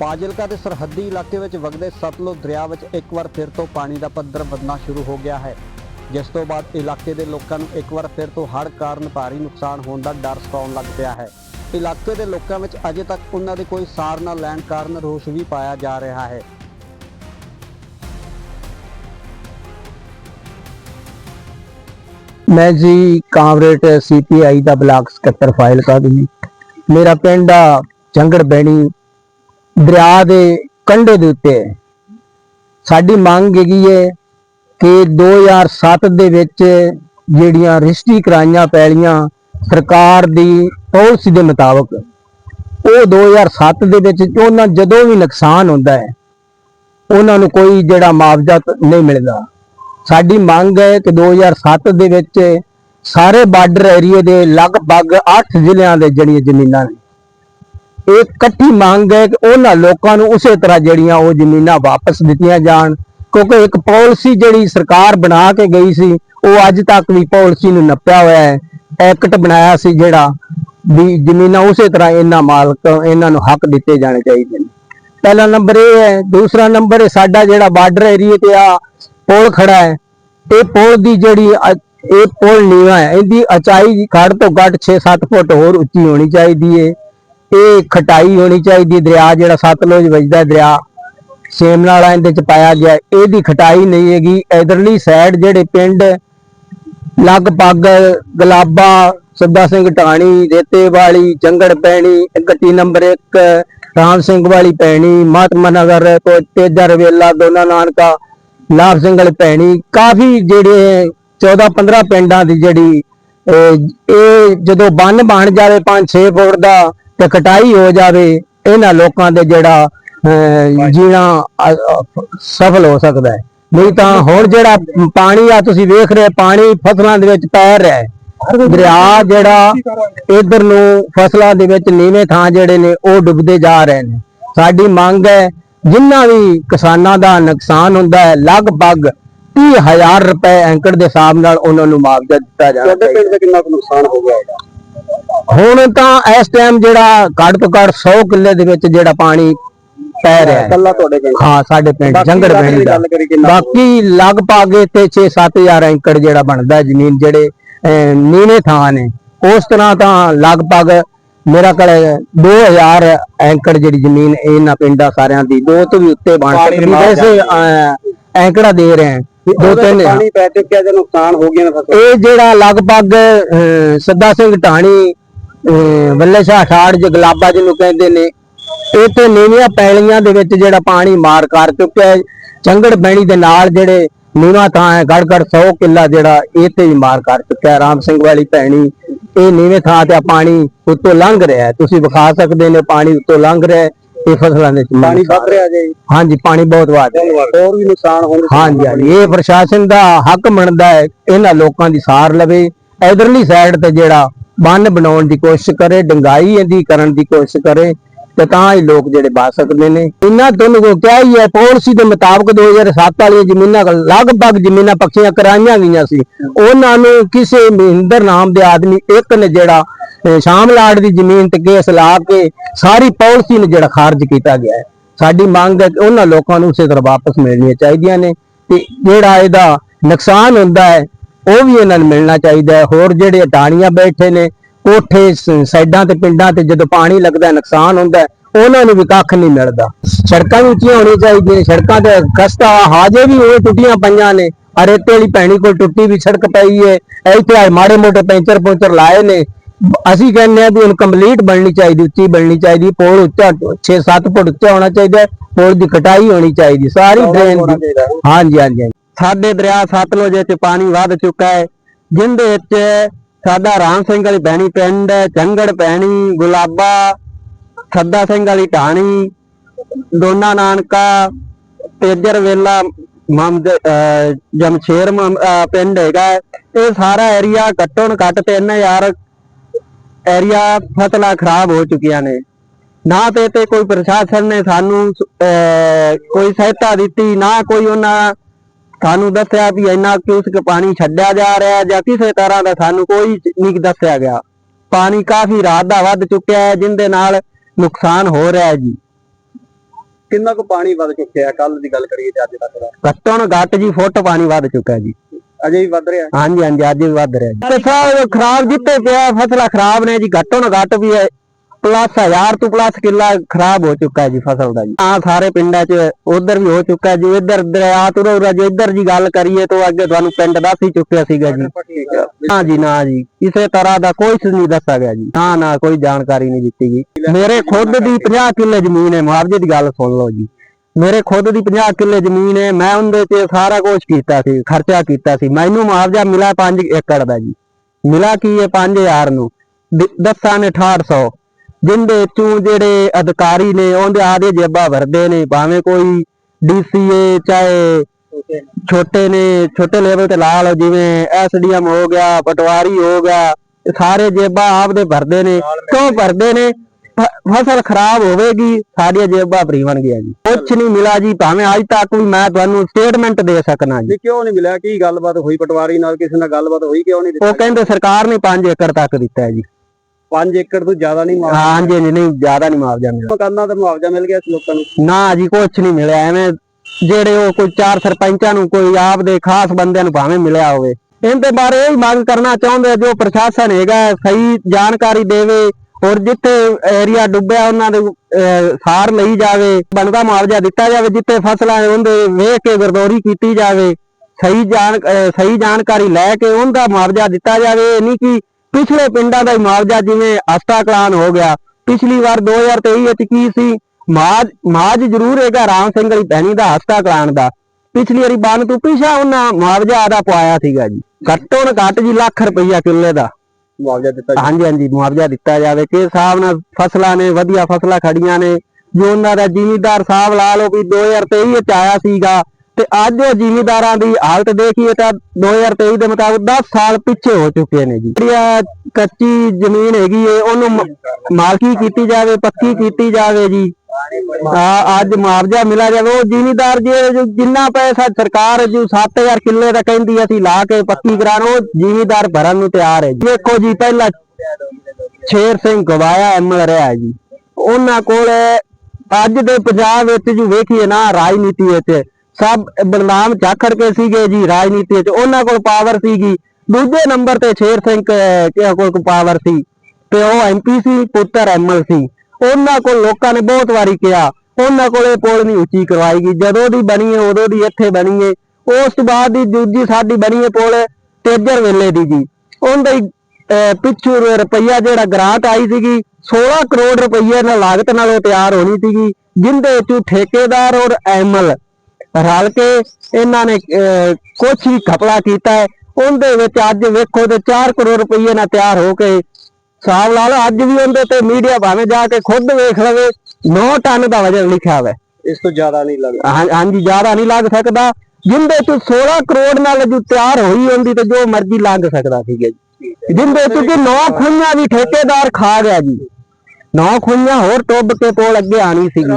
ਫਾਜ਼ਿਲਕਾ ਦੇ ਸਰਹੱਦੀ ਇਲਾਕੇ ਵਿੱਚ ਵਗਦੇ ਸਤਲੁਜ ਦਰਿਆ ਵਿੱਚ ਇੱਕ ਵਾਰ ਫਿਰ ਤੋਂ ਪਾਣੀ ਦਾ ਪੱਧਰ ਵਧਣਾ ਸ਼ੁਰੂ ਹੋ ਗਿਆ ਹੈ। ਜਿਸ ਤੋਂ ਬਾਅਦ ਇਲਾਕੇ ਦੇ ਲੋਕਾਂ ਨੂੰ ਇੱਕ ਵਾਰ ਫਿਰ ਤੋਂ ਹੜ੍ਹ ਕਾਰਨ ਭਾਰੀ ਨੁਕਸਾਨ ਹੋਣ ਦਾ ਡਰ ਸਤਾਉਣ ਲੱਗ ਪਿਆ ਹੈ। ਇਲਾਕੇ ਦੇ ਲੋਕਾਂ ਵਿੱਚ ਅਜੇ ਤੱਕ ਉਹਨਾਂ ਦੇ ਕੋਈ ਸਾਰ ਨਾ ਲੈਣ ਕਾਰਨ ਰੋਸ ਵੀ ਪਾਇਆ ਜਾ ਰਿਹਾ ਹੈ। ਮੈਂ ਜੀ ਕਾਮਰੇਟ ਸੀਪੀਆਈ ਦਾ ਬਲਾਕ ਸਕੱਤਰ ਫਾਈਲ ਕਰ ਜੀ ਮੇਰਾ ਪਿੰਡ ਆ ਜੰਗੜ ਬੈਣੀ ਦਰਿਆ ਦੇ ਕੰਢੇ ਦੇ ਉੱਤੇ ਸਾਡੀ ਮੰਗ ਹੈਗੀ ਹੈ ਕਿ 2007 ਦੇ ਵਿੱਚ ਜਿਹੜੀਆਂ ਰਜਿਸਟਰੀ ਕਰਾਈਆਂ ਪੈਲੀਆਂ ਸਰਕਾਰ ਦੀ ਪਾਲਿਸੀ ਦੇ ਮੁਤਾਬਕ, ਉਹ 2007 ਦੇ ਵਿੱਚ ਉਹਨਾਂ ਜਦੋਂ ਵੀ ਨੁਕਸਾਨ ਹੁੰਦਾ ਹੈ, ਉਹਨਾਂ ਨੂੰ ਕੋਈ ਜਿਹੜਾ ਮੁਆਵਜ਼ਾ ਨਹੀਂ ਮਿਲਦਾ। ਸਾਡੀ ਮੰਗ ਹੈ ਕਿ 2007 ਦੇ ਵਿੱਚ ਸਾਰੇ ਬਾਰਡਰ ਏਰੀਏ ਦੇ ਲਗਭਗ 8 ਜ਼ਿਲ੍ਹਿਆਂ ਦੇ ਜਿਹੜੀਆਂ ਜ਼ਮੀਨਾਂ ਨੇ ਇਹ ਇਕੱਠੀ ਮੰਗ ਹੈ ਕਿ ਉਹਨਾਂ ਲੋਕਾਂ ਨੂੰ ਉਸੇ ਤਰ੍ਹਾਂ ਜਿਹੜੀਆਂ ਉਹ ਜ਼ਮੀਨਾਂ ਵਾਪਸ ਦਿੱਤੀਆਂ ਜਾਣ, ਕਿਉਂਕਿ ਇੱਕ ਪਾਲਿਸੀ ਜਿਹੜੀ ਸਰਕਾਰ ਬਣਾ ਕੇ ਗਈ ਸੀ, ਉਹ ਅੱਜ ਤੱਕ ਵੀ ਪਾਲਿਸੀ ਨੂੰ ਨੱਪਿਆ ਹੋਇਆ ਹੈ। ਐਕਟ ਬਣਾਇਆ ਸੀ ਜਿਹੜਾ ਵੀ ਜ਼ਮੀਨਾਂ ਉਸੇ ਤਰ੍ਹਾਂ ਇਹਨਾਂ ਮਾਲਕ, ਇਹਨਾਂ ਨੂੰ ਹੱਕ ਦਿੱਤੇ ਜਾਣੇ ਚਾਹੀਦੇ ਨੇ। ਪਹਿਲਾ ਨੰਬਰ ਇਹ ਹੈ, ਦੂਸਰਾ ਨੰਬਰ ਹੈ ਸਾਡਾ ਜਿਹੜਾ ਬਾਰਡਰ ਏਰੀਏ ਤੇ ਆ ਪੁਲ ਖੜਾ ਹੈ, ਇਹ ਪੁਲ ਦੀ ਜਿਹੜੀ ਇਹ ਪੁਲ ਨੀਵਾ ਹੈ, ਇਹਦੀ ਉਚਾਈ ਘੱਟ ਤੋਂ ਘੱਟ 6-7 ਫੁੱਟ ਹੋਰ ਉੱਚੀ ਹੋਣੀ ਚਾਹੀਦੀ ਹੈ ਇਹ ਖਟਾਈ ਹੋਣੀ ਚਾਹੀਦੀ, ਦਰਿਆ ਜਿਹੜਾ ਸਤਲੁਜ ਵਜਦਾ ਹੈ, ਦਰਿਆ ਸੇਮਨਾਲਾ ਇਹਦੇ ਚ ਪਾਇਆ ਗਿਆ ਇਹਦੀ ਖਟਾਈ ਨਹੀਂ ਹੈਗੀ। ਇਧਰਲੀ ਸਾਈਡ ਜਿਹੜੇ ਪਿੰਡ ਲਗਭਗ ਗਲਾਬਾ ਸੱਦਾ ਸਿੰਘ ਢਾਣੀ, ਰੇਤੇ ਵਾਲੀ, ਜੰਗੜ ਪੈਣੀ ਗੱਟੀ ਨੰਬਰ 1 ਰਾਮ ਸਿੰਘ ਵਾਲੀ ਪੈਣੀ, ਮਹਾਤਮਾ ਨਗਰ ਤੋਂ ਤੇਜਾ ਰਵੇਲਾ, ਦੋਨਾ ਨਾਨਕਾ ਲਾਭ ਸਿੰਘ ਵਾਲੀ ਪੈਣੀ। ਕਾਫੀ ਜਿਹੜੇ 14 15 ਪਿੰਡਾਂ ਦੀ ਜਿਹੜੀ, ਇਹ ਜਦੋਂ ਬੰਨ ਬਣ ਜਾਵੇ 5-6 ਫੁੱਟ ਦਾ ਤੇ ਕਟਾਈ ਹੋ ਜਾਵੇ ਇਹਨਾਂ ਲੋਕਾਂ ਦੇ ਜਿਹੜਾ ਜੀਣਾ ਸਫਲ ਹੋ ਸਕਦਾ ਹੈ। ਨਹੀਂ ਤਾਂ ਹੁਣ ਜਿਹੜਾ ਪਾਣੀ ਆ ਤੁਸੀਂ ਵੇਖ ਰਹੇ ਪਾਣੀ ਫਸਲਾਂ ਦੇ ਵਿੱਚ ਪੈ ਰਿਹਾ ਹੈ। ਦਰਿਆ ਜਿਹੜਾ ਇਧਰ ਨੂੰ ਫਸਲਾਂ ਦੇ ਵਿੱਚ ਨੀਵੇਂ ਥਾਂ ਜਿਹੜੇ ਨੇ ਉਹ ਡੁੱਬਦੇ ਜਾ ਰਹੇ ਨੇ। ਸਾਡੀ ਮੰਗ ਹੈ ਜਿੰਨਾ ਵੀ ਕਿਸਾਨਾਂ ਦਾ ਨੁਕਸਾਨ ਹੁੰਦਾ ਹੈ ਲਗਭਗ 30000 ਰੁਪਏ ਐਂਕੜ ਦੇ ਹਿਸਾਬ ਨਾਲ ਉਹਨਾਂ ਨੂੰ ਮੁਆਵਜ਼ਾ ਦਿੱਤਾ ਜਾਣਾ ਤੁਹਾਡੇ ਚਾਹੀਦਾ। ਪਿੰਡ ਦਾ ਕਿੰਨਾ ਕੁ ਨੁਕਸਾਨ ਹੋ ਗਿਆ ਹੈਗਾ? ਹੁਣ ਤਾਂ ਇਸ ਟਾਈਮ ਜਿਹੜਾ ਘੱਟ ਤੋਂ ਘੱਟ 100 ਕਿੱਲੇ ਦੇ ਵਿੱਚ ਜਿਹੜਾ ਪਾਣੀ ਪੈ ਰਿਹਾ ਹੈ। ਕੱਲਾ ਤੁਹਾਡੇ ਪਿੰਡ ਹਾਂ ਸਾਡੇ ਪਿੰਡ ਜੰਗੜ ਬੈਣੀ ਦੀ ਬਾਕੀ ਲਗਭਗ ਇੱਥੇ 6-7000 ਏਕੜ ਜਿਹੜਾ ਬਣਦਾ ਜ਼ਮੀਨ ਜਿਹੜੇ ਨੀਵੇਂ ਥਾਂ ਨੇ। ਉਸ ਤਰ੍ਹਾਂ ਤਾਂ ਲਗਭਗ ਮੇਰਾ ਕੋਲ 2000 ਏਕੜ ਜਿਹੜੀ ਜ਼ਮੀਨ ਇਹਨਾਂ ਪਿੰਡਾਂ ਸਾਰਿਆਂ ਦੀ ਦੋ ਤੋਂ ਵੀ ਉੱਤੇ ਬਣ ਸਕਦੀ। ਵੈਸੇ ਐਂਕੜਾ ਦੇ ਰਹੇ ਹਾਂ। ਦੋ ਤਿੰਨ ਪਾਣੀ ਪੈ ਚੁੱਕਿਆ ਜੇ ਨੁਕਸਾਨ ਹੋ ਗਿਆ ਨਾ ਫਸਲ। ਇਹ ਜਿਹੜਾ ਲਗਭਗ ਅਹ, ਸੱਦਾ ਸਿੰਘ ਢਾਣੀ ਅਹ, ਬੱਲੇ ਸ਼ਾਹ ਠਾੜ ਜਗਲਾਬਾ ਜਿਹਨੂੰ ਕਹਿੰਦੇ ਨੇ ਇੱਥੇ ਨੀਵੀਆਂ ਪੈਲੀਆਂ ਦੇ ਵਿੱਚ ਜਿਹੜਾ ਪਾਣੀ ਮਾਰ ਕਰ ਚੁੱਕਿਆ ਹੈ। ਚੰਗੜ ਬੈਣੀ ਦੇ ਨਾਲ ਜਿਹੜੇ ਨੀਵਾਂ ਥਾਂ ਹੈ ਗੜ ਗੜ 100 ਕਿੱਲਾ ਜਿਹੜਾ ਇਹ ਤੇ ਹੀ ਮਾਰ ਕਰ ਚੁੱਕਿਆ ਹੈ। ਰਾਮ ਸਿੰਘ ਵਾਲੀ ਭੈਣੀ ਇਹ ਨੀਵੇਂ ਥਾਂ ਤੇ ਆ ਪਾਣੀ ਉੱਤੋਂ ਲੰਘ ਰਿਹਾ ਹੈ। ਤੁਸੀਂ ਵਿਖਾ ਸਕਦੇ ਨੇ ਪਾਣੀ ਉੱਤੋਂ ਲੰਘ ਰਿਹਾ ਹੈ। ਇਹ ਫਸਲਾਂ ਦੇ ਵਿੱਚ ਪਾਣੀ ਵੱਧ ਰਿਹਾ ਜੀ। ਹਾਂਜੀ ਪਾਣੀ ਬਹੁਤ ਵੱਧ ਰਿਹਾ। ਹੋਰ ਵੀ ਨੁਕਸਾਨ ਹੋਣ ਹਾਂਜੀ ਹਾਂਜੀ। ਇਹ ਪ੍ਰਸ਼ਾਸਨ ਦਾ ਹੱਕ ਬਣਦਾ ਹੈ ਇਹਨਾਂ ਲੋਕਾਂ ਦੀ ਸਾਰ ਲਵੇ। ਇਧਰਲੀ ਸਾਈਡ ਤੇ ਜਿਹੜਾ ਬੰਨ ਬਣਾਉਣ ਦੀ ਕੋਸ਼ਿਸ਼ ਕਰੇ ਡੰਗਾਈ ਇਹਦੀ ਕਰਨ ਦੀ ਕੋਸ਼ਿਸ਼ ਕਰੇ ਤੇ ਤਾਂ ਹੀ ਲੋਕ ਜਿਹੜੇ ਬਚ ਸਕਦੇ ਨੇ। ਇਹਨਾਂ ਤੁਹਾਨੂੰ ਕੋ ਕਿਹਾ ਹੀ ਹੈ ਪਾਲਿਸੀ ਦੇ ਮੁਤਾਬਕ 2007 ਵਾਲੀਆਂ ਜ਼ਮੀਨਾਂ ਕੋਲ ਲਗਭਗ ਜ਼ਮੀਨਾਂ ਪੱਕੀਆਂ ਕਰਾਈਆਂ ਗਈਆਂ ਸੀ। ਉਹਨਾਂ ਨੂੰ ਕਿਸੇ ਮਹਿੰਦਰ ਨਾਮ ਦੇ ਆਦਮੀ ਇੱਕ ਨੇ ਜਿਹੜਾ ਸ਼ਾਮ ਲਾੜ ਦੀ ਜ਼ਮੀਨ ਤੇ ਕੇਸ ਲਾ ਕੇ ਸਾਰੀ ਪਾਲਿਸੀ ਨੂੰ ਜਿਹੜਾ ਖਾਰਜ ਕੀਤਾ ਗਿਆ ਹੈ। ਸਾਡੀ ਮੰਗ ਹੈ ਕਿ ਉਹਨਾਂ ਲੋਕਾਂ ਨੂੰ ਉਸੇ ਤਰ੍ਹਾਂ ਵਾਪਸ ਮਿਲਣੀਆਂ ਚਾਹੀਦੀਆਂ ਨੇ ਤੇ ਜਿਹੜਾ ਇਹਦਾ ਨੁਕਸਾਨ ਹੁੰਦਾ ਹੈ, ਉਹ ਵੀ ਇਹਨਾਂ ਨੂੰ ਮਿਲਣਾ ਚਾਹੀਦਾ ਹੈ। ਹੋਰ ਜਿਹੜੇ ਅਟਾਣੀਆਂ ਬੈਠੇ ਨੇ ਕੋਠੇ ਸਾਈਡਾਂ ਤੇ ਪਿੰਡਾਂ ਤੇ ਜਦੋਂ ਪਾਣੀ ਲੱਗਦਾ ਨੁਕਸਾਨ ਹੁੰਦਾ ਉਹਨਾਂ ਨੂੰ ਵੀ ਕੱਖ ਨਹੀਂ ਮਿਲਦਾ। ਸੜਕਾਂ ਵੀ ਉੱਚੀਆਂ ਹੋਣੀਆਂ ਚਾਹੀਦੀਆਂ ਸੜਕਾਂ ਤੇ ਖਸਤਾ ਹਾਜੇ ਵੀ ਉਹ ਟੁੱਟੀਆਂ ਪਈਆਂ ਨੇ। ਅਰੇਤੇ ਵਾਲੀ ਭੈਣੀ ਕੋਲ ਟੁੱਟੀ ਵੀ ਸੜਕ ਪਈ ਹੈ ਇੱਥੇ ਮਾੜੇ ਮੋਟੇ ਪੈਂਚਰ ਪੁੰਚਰ ਲਾਏ ਨੇ। ਅਸੀਂ ਕਹਿੰਦੇ ਆ ਵੀ ਹੁਣ ਕੰਪਲੀਟ ਬਣਨੀ ਚਾਹੀਦੀ ਉੱਚੀ ਬਣਨੀ ਚਾਹੀਦੀ ਪੋਲ ਉੱਚਾ 6-7 ਫੁੱਟ ਉੱਚਾ ਹੋਣਾ ਚਾਹੀਦਾ ਪੋਲ ਦੀ ਕਟਾਈ ਹੋਣੀ ਚਾਹੀਦੀ ਸਾਰੀ ਡਰੇਨ ਹੋਣਾ ਦੀ। ਹਾਂਜੀ ਹਾਂਜੀ। ਸਾਡੇ ਦਰਿਆ ਸਤਲੁਜ ਵਿੱਚ ਪਾਣੀ ਵੱਧ ਚੁੱਕਾ ਹੈ ਜਿੰਦੇ ਵਿੱਚ ਸਾਡਾ ਰਾਮ ਸਿੰਘ ਵਾਲੀ ਬਹਿਣੀ ਪਿੰਡ ਚੰਗੜ ਪੈਣੀ ਗੁਲਾਬਾ ਸੱਦਾ ਸਿੰਘ ਵਾਲੀ ਢਾਣੀ ਦੋਨਾ ਨਾਨਕਾ ਤੇਜਰ ਵੇਲਾ ਮਮਦ ਜਮਸ਼ੇਰ ਪਿੰਡ ਹੈਗਾ। ਇਹ ਸਾਰਾ ਏਰੀਆ ਘੱਟੋ ਘੱਟ 3000 ਏਰੀਆ ਫਸਲਾਂ ਖਰਾਬ ਹੋ ਚੁੱਕੀਆਂ ਨੇ। ਨਾ ਤੇ ਤੇ ਕੋਈ ਪ੍ਰਸ਼ਾਸਨ ਨੇ ਸਾਨੂੰ ਅਹ, ਕੋਈ ਸਹਾਇਤਾ ਦਿੱਤੀ ਨਾ ਕੋਈ ਉਹਨਾਂ ਸਾਨੂੰ ਦੱਸਿਆ ਵੀ ਇੰਨਾ ਕਿਉਸਕ ਪਾਣੀ ਛੱਡਿਆ ਜਾ ਰਿਹਾ ਜਾਂ ਕਿਸੇ ਤਰ੍ਹਾਂ ਦਾ ਸਾਨੂੰ ਕੋਈ ਨਹੀਂ ਦੱਸਿਆ ਗਿਆ। ਪਾਣੀ ਕਾਫੀ ਰਾਤ ਦਾ ਵੱਧ ਚੁੱਕਿਆ ਹੈ ਜਿੰਦੇ ਨਾਲ ਨੁਕਸਾਨ ਹੋ ਰਿਹਾ ਹੈ ਜੀ। ਕਿੰਨਾ ਕੁ ਪਾਣੀ ਵੱਧ ਚੁੱਕਿਆ ਕੱਲ ਦੀ ਗੱਲ ਕਰੀਏ ਤੇ ਅੱਜ ਤੱਕ ਦਾ ਘੱਟੋ ਘੱਟ ਜੀ ਫੁੱਟ ਪਾਣੀ ਵੱਧ ਚੁੱਕਾ ਜੀ। ਅਜੇ ਵੀ ਵੱਧ ਰਿਹਾ ਹਾਂਜੀ ਹਾਂਜੀ ਅੱਜ ਵੀ ਵੱਧ ਰਿਹਾ ਜੀ। ਤੇ ਖਰਾਬ ਜਿੱਤੇ ਪਿਆ ਫਸਲਾਂ ਖਰਾਬ ਨੇ ਜੀ। ਘੱਟੋ ਘੱਟ ਵੀ ਪਲੱਸ ਹਜ਼ਾਰ ਤੋਂ ਪਲੱਸ ਕਿੱਲਾ ਖਰਾਬ ਹੋ ਚੁੱਕਾ ਹੈ ਜੀ ਫਸਲ ਦਾ ਜੀ। ਆ ਸਾਰੇ ਪਿੰਡਾਂ 'ਚ ਉਧਰ ਵੀ ਹੋ ਚੁੱਕਾ ਹੈ ਜੀ, ਇੱਧਰ ਦਰਿਆ ਤੁਰੋ ਜੇ ਇੱਧਰ ਦੀ ਗੱਲ ਕਰੀਏ ਤਾਂ ਅੱਗੇ ਤੁਹਾਨੂੰ ਪਿੰਡ ਦੱਸ ਹੀ ਚੁੱਕਿਆ ਸੀਗਾ ਜੀ। ਨਾ ਜੀ ਨਾ ਜੀ, ਕਿਸੇ ਤਰ੍ਹਾਂ ਦਾ ਕੋਈ ਨਹੀਂ ਦੱਸਿਆ ਗਿਆ ਜੀ। ਨਾ ਨਾ, ਕੋਈ ਜਾਣਕਾਰੀ ਨਹੀਂ ਦਿੱਤੀ ਗਈ। ਮੇਰੇ ਖੁਦ ਦੀ 50 ਕਿੱਲੇ ਜ਼ਮੀਨ ਹੈ ਮੁਆਵਜ਼ੇ ਦੀ ਗੱਲ ਸੁਣ ਲਓ ਜੀ। ਮੇਰੇ ਖੁਦ ਦੀ 50 ਕਿੱਲੇ ਜ਼ਮੀਨ ਹੈ, ਮੈਂ ਉਹਦੇ 'ਚ ਸਾਰਾ ਕੁਝ ਕੀਤਾ ਸੀ, ਖਰਚਾ ਕੀਤਾ ਸੀ। ਮੈਨੂੰ ਮੁਆਵਜ਼ਾ ਮਿਲਾ 5 ਏਕੜ ਦਾ ਜੀ। ਮਿਲਾ ਕੀ ਹੈ? 5000 ਨੂੰ। ਦ- ਦੱਸਾਂ ਨੇ 6800 ਜਿੰਦੇ ਚੋਂ ਜਿਹੜੇ ਅਧਿਕਾਰੀ ਨੇ ਉਹਦੇ ਆਦੇ ਜੇਬਾਂ ਭਰਦੇ ਨੇ ਭਾਵੇਂ ਕੋਈ ਡੀਸੀਏ ਚਾਹੇ ਛੋਟੇ ਨੇ ਛੋਟੇ ਲੈਵਲ ਤੇ ਲਾ ਲਓ ਜਿਵੇਂ ਐਸਡੀਐਮ ਹੋ ਗਿਆ ਪਟਵਾਰੀ ਹੋ ਗਿਆ ਸਾਰੇ ਜੇਬਾਂ ਆਪਦੇ ਭਰਦੇ ਨੇ। ਕਿਉਂ ਭਰਦੇ ਨੇ? ਫਸਲ ਖਰਾਬ ਹੋਵੇਗੀ ਸਾਡੀਆਂ ਜੇਬਾਂ ਗਿਆ ਜੀ। ਕੁਛ ਨਹੀਂ ਮਿਲਾ ਜੀ ਭਾਵੇਂ ਅੱਜ ਤੱਕ ਵੀ ਮੈਂ ਤੁਹਾਨੂੰ ਸਟੇਟਮੈਂਟ ਦੇ ਸਕਣਾ ਜੀ। ਕਿਉਂ ਨਹੀਂ ਮਿਲਿਆ? ਕੀ ਗੱਲਬਾਤ ਹੋਈ? ਪਟਵਾਰੀ ਨਾਲ ਕਿਸੇ ਨਾਲ ਗੱਲਬਾਤ ਹੋਈ ਕਿਉਂ ਨਹੀਂ ਉਹ ਕਹਿੰਦੇ ਸਰਕਾਰ ਨੇ 5 ਏਕੜ ਤੱਕ ਦਿੱਤਾ ਜੀ। 5 ਏਕੜ ਤੋਂ ਜ਼ਿਆਦਾ ਨਹੀਂ ਮੁਆਵਜ਼ਾ ਹਾਂਜੀ ਹਾਂਜੀ ਨਹੀਂ ਜ਼ਿਆਦਾ ਨਹੀਂ ਮੁਆਵਜ਼ਾ ਮਿਲਿਆ ਮਕਾਨਾਂ ਦਾ ਮੁਆਵਜ਼ਾ ਮਿਲ ਗਿਆ ਲੋਕਾਂ ਨੂੰ? ਨਾ ਜੀ ਕੁਛ ਨਹੀਂ ਮਿਲਿਆ। ਐਵੇਂ ਜਿਹੜੇ ਉਹ ਕੋਈ ਚਾਰ ਸਰਪੰਚਾਂ ਨੂੰ ਕੋਈ ਆਪ ਦੇ ਖਾਸ ਬੰਦਿਆਂ ਨੂੰ ਭਾਵੇਂ ਮਿਲਿਆ ਹੋਵੇ। ਇਹਦੇ ਬਾਰੇ ਇਹ ਮੰਗ ਕਰਨਾ ਚਾਹੁੰਦੇ ਜੋ ਪ੍ਰਸ਼ਾਸਨ ਹੈਗਾ ਸਹੀ ਜਾਣਕਾਰੀ ਦੇਵੇ ਔਰ ਜਿੱਥੇ ਏਰੀਆ ਡੁੱਬਿਆ ਉਹਨਾਂ ਦੇ ਸਾਰ ਲਈ ਜਾਵੇ ਬਣਦਾ ਮੁਆਵਜ਼ਾ ਦਿੱਤਾ ਜਾਵੇ ਜਿੱਥੇ ਫਸਲਾਂ ਉਹਦੇ ਵੇਖ ਕੇ ਗਰਦੌਰੀ ਕੀਤੀ ਜਾਵੇ ਸਹੀ ਜਾਣ ਸਹੀ ਜਾਣਕਾਰੀ ਲੈ ਕੇ ਉਹਦਾ ਮੁਆਵਜ਼ਾ ਦਿੱਤਾ ਜਾਵੇ। ਨਹੀਂ ਕਿ ਪਿਛਲੇ ਪਿੰਡਾਂ ਦਾ ਹੀ ਮੁਆਵਜ਼ਾ ਜਿਵੇਂ ਅਸਤਾ ਕਲਾਨ ਹੋ ਗਿਆ ਪਿਛਲੀ ਵਾਰ 2023 ਵਿੱਚ ਕੀ ਸੀ? ਮਾਜ ਮਾਜ ਜ਼ਰੂਰ ਹੈਗਾ ਰਾਮ ਸਿੰਘ ਵਾਲੀ ਭੈਣੀ ਦਾ ਹਸਤਾ ਕਲਾਨ ਦਾ। ਪਿਛਲੀ ਵਾਰੀ ਬੰਨ ਤੋਂ ਪਿਛਾ ਉਹਨਾਂ ਮੁਆਵਜ਼ਾ ਆਦਾ ਪਵਾਇਆ ਸੀਗਾ ਜੀ। ਘੱਟੋ ਘੱਟ ਜੀ ਲੱਖ ਰੁਪਈਆ ਕਿੱਲੇ ਦਾ। ਮੁਆਵਜ਼ਾ ਦਿੱਤਾ। ਹਾਂਜੀ ਹਾਂਜੀ ਮੁਆਵਜ਼ਾ ਦਿੱਤਾ ਜਾਵੇ ਕਿ ਹਿਸਾਬ ਨਾਲ ਫਸਲਾਂ ਨੇ ਵਧੀਆ ਫਸਲਾਂ ਖੜੀਆਂ ਨੇ। ਜੋ ਉਹਨਾਂ ਦਾ ਜ਼ਿਮੀਦਾਰ ਸਾਹਿਬ ਲਾ ਲਓ ਵੀ 2023 ਵਿੱਚ ਆਇਆ ਸੀਗਾ ਤੇ ਅੱਜ ਉਹ ਜ਼ਿਮੀਦਾਰਾਂ ਦੀ ਹਾਲਤ ਦੇਖੀਏ ਤਾਂ 2023 ਦੇ ਮੁਤਾਬਕ 10 ਸਾਲ ਪਿੱਛੇ ਹੋ ਚੁੱਕੇ ਨੇ ਜੀ। ਜਿਹੜੀ ਕੱਚੀ ਜ਼ਮੀਨ ਹੈਗੀ ਏ, ਉਹਨੂੰ ਮਾਲਕੀ ਕੀਤੀ ਜਾਵੇ, ਪੱਕੀ ਕੀਤੀ ਜਾਵੇ ਜੀ। ਆ, ਅੱਜ ਮੁਆਵਜ਼ਾ ਮਿਲਾ ਜਾਵੇ। ਉਹ ਜ਼ਿਮੀਦਾਰ ਜੇ ਜਿੰਨਾ ਪੈਸਾ ਸਰਕਾਰ ਜੋ 7000 ਕਿੱਲੇ ਦਾ ਕਹਿੰਦੀ ਅਸੀਂ ਲਾ ਕੇ ਪੱਕੀ ਕਰਾਣ ਉਹ ਜ਼ਿਮੀਦਾਰ ਭਰਨ ਨੂੰ ਤਿਆਰ ਹੈ ਜੀ। ਦੇਖੋ ਜੀ, ਪਹਿਲਾਂ ਸ਼ੇਰ ਸਿੰਘ ਗਵਾਇਆ ਐਮਐਲ ਰਿਹਾ ਜੀ। ਉਹਨਾਂ ਕੋਲ ਅੱਜ ਦੇ ਪੰਜਾਬ ਵਿੱਚ ਜੋ ਵੇਖੀਏ ਨਾ, ਰਾਜਨੀਤੀ ਵਿੱਚ ਸਭ ਬਦਨਾਮ ਝਾਖੜ ਕੇ ਸੀਗੇ ਜੀ ਰਾਜਨੀਤੀ ਚ ਉਹਨਾਂ ਕੋਲ ਪਾਵਰ ਸੀਗੀ। ਦੂਜੇ ਨੰਬਰ ਤੇ ਸ਼ੇਰ ਸਿੰਘ ਕ- ਕੋਲ ਪਾਵਰ ਸੀ ਤੇ ਉਹ ਐਮਪੀ ਸੀ ਪੁੱਤਰ ਐਮਐਲ ਸੀ। ਉਹਨਾਂ ਕੋਲ ਲੋਕਾਂ ਨੇ ਬਹੁਤ ਵਾਰੀ ਕਿਹਾ ਉਹਨਾਂ ਕੋਲ ਇਹ ਪੁਲ ਨਹੀਂ ਉੱਚੀ ਕਰਵਾਈ ਗਈ ਜਦੋਂ ਦੀ ਬਣੀ ਹੈ ਉਦੋਂ ਦੀ ਇੱਥੇ ਬਣੀ ਹੈ ਉਸ ਤੋਂ ਬਾਅਦ ਦੀ ਦੂਜੀ ਸਾਡੀ ਬਣੀ ਹੈ ਪੁਲ ਤੇਜਰ ਵੇਲੇ ਦੀ ਜੀ। ਉਹਦੇ ਹੀ ਅਹ, ਪਿੱਛੋਂ ਰੁਪਈਆ ਜਿਹੜਾ ਗ੍ਰਾਂਟ ਆਈ ਸੀਗੀ 16 ਕਰੋੜ ਰੁਪਈਏ ਨਾਲ ਲਾਗਤ ਨਾਲ ਉਹ ਤਿਆਰ ਹੋਣੀ ਸੀਗੀ ਜਿੰਦੇ ਵਿੱਚੋਂ ਠੇਕੇਦਾਰ ਔਰ ਐਮਲ ਰਲ ਕੇ ਇਹਨਾਂ ਨੇ ਕੁਝ ਵੀ ਘਪਲਾ ਕੀਤਾ ਹੈ ਉਹਦੇ ਵਿੱਚ ਅੱਜ ਵੇਖੋ ਤੇ 4 ਕਰੋੜ ਰੁਪਈਏ ਨਾਲ ਤਿਆਰ ਹੋ ਕੇ ਹਿਸਾਬ ਲਾ ਲਓ ਅੱਜ ਵੀ ਉਹਦੇ ਤੇ ਮੀਡੀਆ ਭਾਵੇਂ ਜਾ ਕੇ ਖੁਦ ਵੇਖ ਲਵੇ 9 ਟਨ ਦਾ ਵਜਨ ਲਿਖਿਆ ਹੋਇਆ ਹੈ। ਇਸ ਤੋਂ ਜ਼ਿਆਦਾ ਨਹੀਂ ਲੱਗਦਾ ਹਾਂ- ਹਾਂਜੀ ਜ਼ਿਆਦਾ ਨਹੀਂ ਲੱਗ ਸਕਦਾ ਜਿੰਦੇ ਚ 16 ਕਰੋੜ ਨਾਲ ਜੋ ਤਿਆਰ ਹੋਈ ਹੁੰਦੀ ਤੇ ਜੋ ਮਰਜ਼ੀ ਲੱਗ ਸਕਦਾ ਸੀਗਾ ਜੀ। ਜਿੰਦੇ ਚ ਕਿ 9 ਖੁਈਆਂ ਵੀ ਠੇਕੇਦਾਰ ਖਾ ਗਿਆ ਜੀ। 9 ਖੁਈਆਂ ਹੋਰ ਟੁੱਬ ਕੇ ਕੋਲ ਅੱਗੇ ਆਣੀ ਸੀਗੀ।